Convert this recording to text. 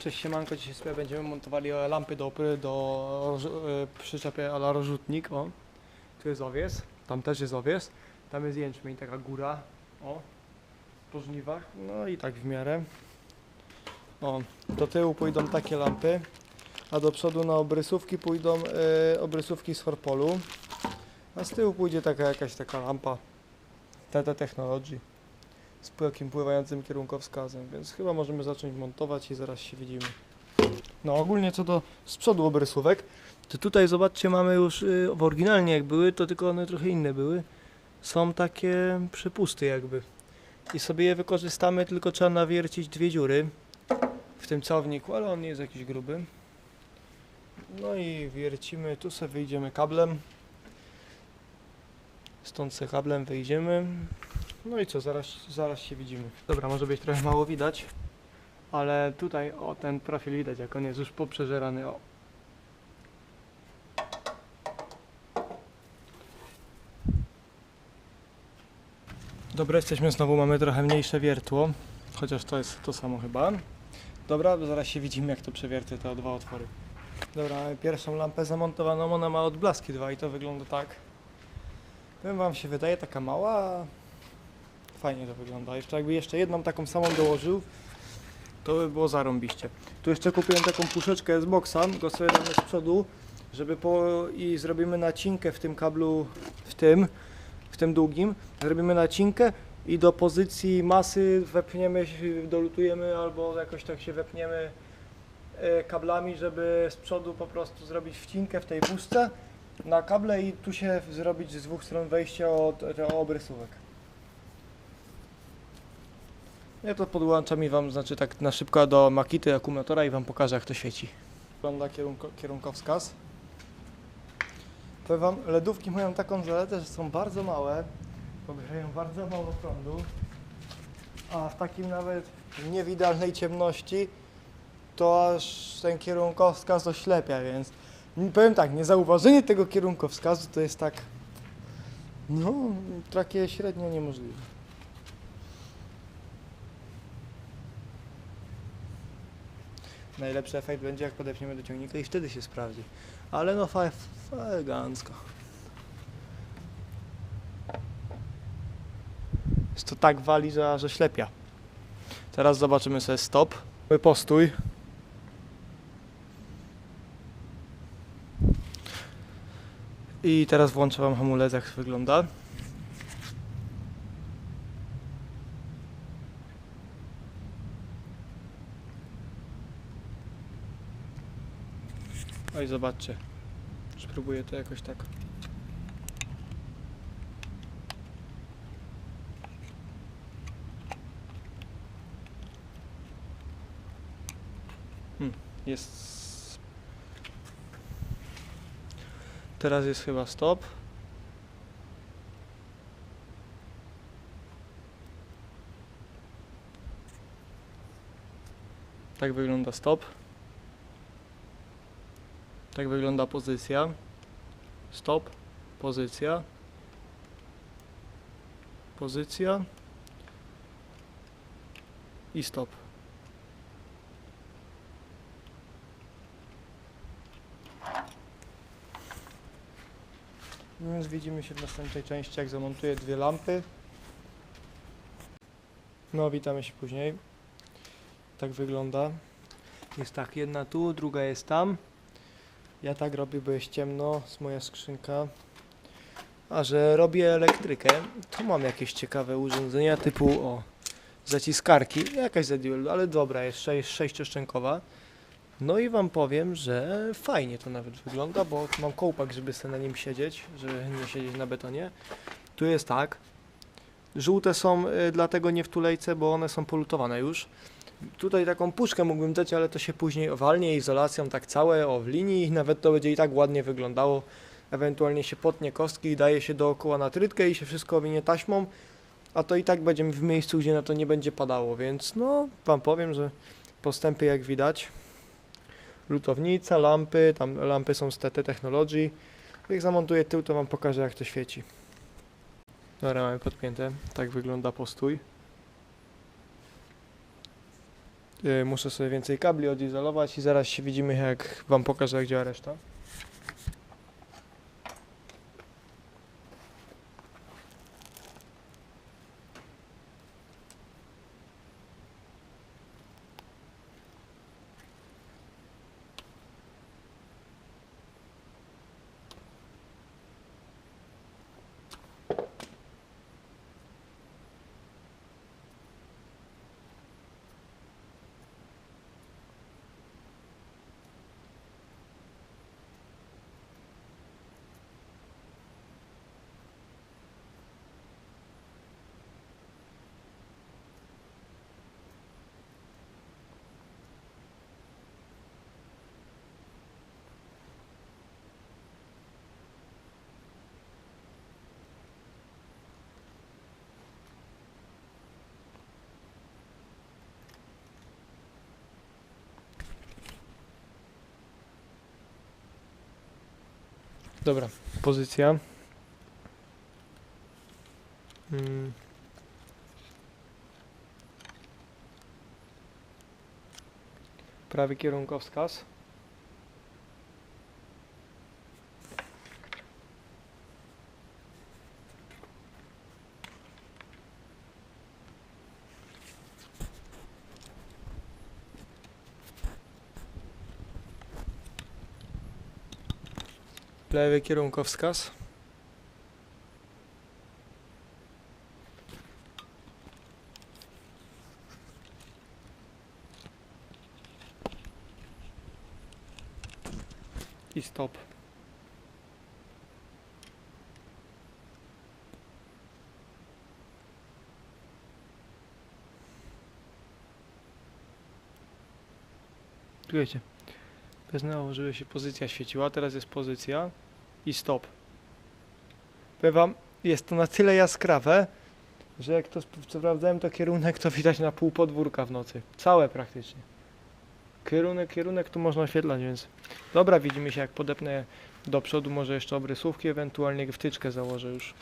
Cześć siemanko, dzisiaj sobie będziemy montowali lampy do, do e, przyczepy ala rozrzutnik, o. Tu jest owies, tam też jest owies, tam jest jęczmień, taka góra, o. Po żniwach, no i tak w miarę. O, do tyłu pójdą takie lampy, a do przodu na obrysówki pójdą e, obrysówki z Horpolu, a z tyłu pójdzie taka jakaś taka lampa TT Technology z pływającym kierunkowskazem, więc chyba możemy zacząć montować i zaraz się widzimy. No ogólnie co do z przodu obrysówek, to tutaj zobaczcie mamy już y, w oryginalnie jak były, to tylko one trochę inne były. Są takie przepusty jakby. I sobie je wykorzystamy, tylko trzeba nawiercić dwie dziury w tym całowniku, ale on nie jest jakiś gruby. No i wiercimy, tu sobie wyjdziemy kablem. Stąd sobie kablem wyjdziemy. No i co, zaraz, zaraz się widzimy. Dobra, może być trochę mało widać, ale tutaj, o, ten profil widać, jak on jest już poprzeżerany, o. Dobra, jesteśmy znowu, mamy trochę mniejsze wiertło, chociaż to jest to samo chyba. Dobra, zaraz się widzimy, jak to przewiercę te dwa otwory. Dobra, pierwszą lampę zamontowaną, ona ma odblaski dwa i to wygląda tak. Powiem wam się wydaje taka mała, fajnie to wygląda. Jeszcze jakby jeszcze jedną taką samą dołożył, to by było zarąbiście. Tu jeszcze kupiłem taką puszeczkę z boxa, go sobie damy z przodu, żeby po i zrobimy nacinkę w tym kablu, w tym, w tym długim, zrobimy nacinkę i do pozycji masy wepniemy, dolutujemy albo jakoś tak się wepniemy e, kablami, żeby z przodu po prostu zrobić wcinkę w tej puszce na kable i tu się zrobić z dwóch stron wejście od te obrysówek. Ja to podłączam i wam, znaczy tak na szybko do makity akumulatora i wam pokażę jak to świeci. Wygląda kierunko, kierunkowskaz. Powiem wam, LEDówki mają taką zaletę, że są bardzo małe, pobierają bardzo mało prądu, a w takim nawet niewidalnej ciemności to aż ten kierunkowskaz oślepia, więc powiem tak, niezauważenie tego kierunkowskazu to jest tak, no, takie średnio niemożliwe. Najlepszy efekt będzie jak podepniemy do ciągnika i wtedy się sprawdzi. Ale no fa, fa elegancko. Jest to tak wali, że aż oślepia. Teraz zobaczymy sobie stop. Postój. I teraz włączę wam hamulec jak wygląda. Oj, zobaczcie. Spróbuję to jakoś tak. Hmm, jest. Teraz jest chyba stop. Tak wygląda stop. Tak wygląda pozycja. Stop, pozycja. Pozycja. I stop. No Więc widzimy się w następnej części, jak zamontuję dwie lampy. No, witamy się później. Tak wygląda. Jest tak, jedna tu, druga jest tam. Ja tak robię, bo jest ciemno, jest moja skrzynka. A że robię elektrykę, to mam jakieś ciekawe urządzenia typu o zaciskarki, jakaś ZDL, ale dobra, jest sze- sześcioszczękowa. No i wam powiem, że fajnie to nawet wygląda, bo mam kołpak, żeby sobie na nim siedzieć, żeby nie siedzieć na betonie. Tu jest tak. Żółte są y, dlatego nie w tulejce, bo one są polutowane już. Tutaj taką puszkę mógłbym dać, ale to się później owalnie, izolacją tak całe, o w linii nawet to będzie i tak ładnie wyglądało. Ewentualnie się potnie kostki i daje się dookoła na trytkę i się wszystko owinie taśmą, a to i tak będziemy w miejscu, gdzie na to nie będzie padało, więc no, wam powiem, że postępy jak widać. Lutownica, lampy, tam lampy są z TT Technology. Jak zamontuję tył, to wam pokażę jak to świeci. Dobra, mamy podpięte. Tak wygląda postój. y, muszę sobie więcej kabli odizolować i zaraz się widzimy jak wam pokażę jak działa reszta. Dobra, pozycja. Mm. Prawy kierunkowskaz. Lewy kierunkowskaz. I stop. Czekajcie. Beznało, żeby się pozycja świeciła. Teraz jest pozycja i stop. Powiem wam, jest to na tyle jaskrawe, że jak to sp- sprawdzałem to kierunek, to widać na pół podwórka w nocy. Całe praktycznie. Kierunek, kierunek tu można oświetlać, więc dobra, widzimy się jak podepnę do przodu, może jeszcze obrysówki, ewentualnie wtyczkę założę już.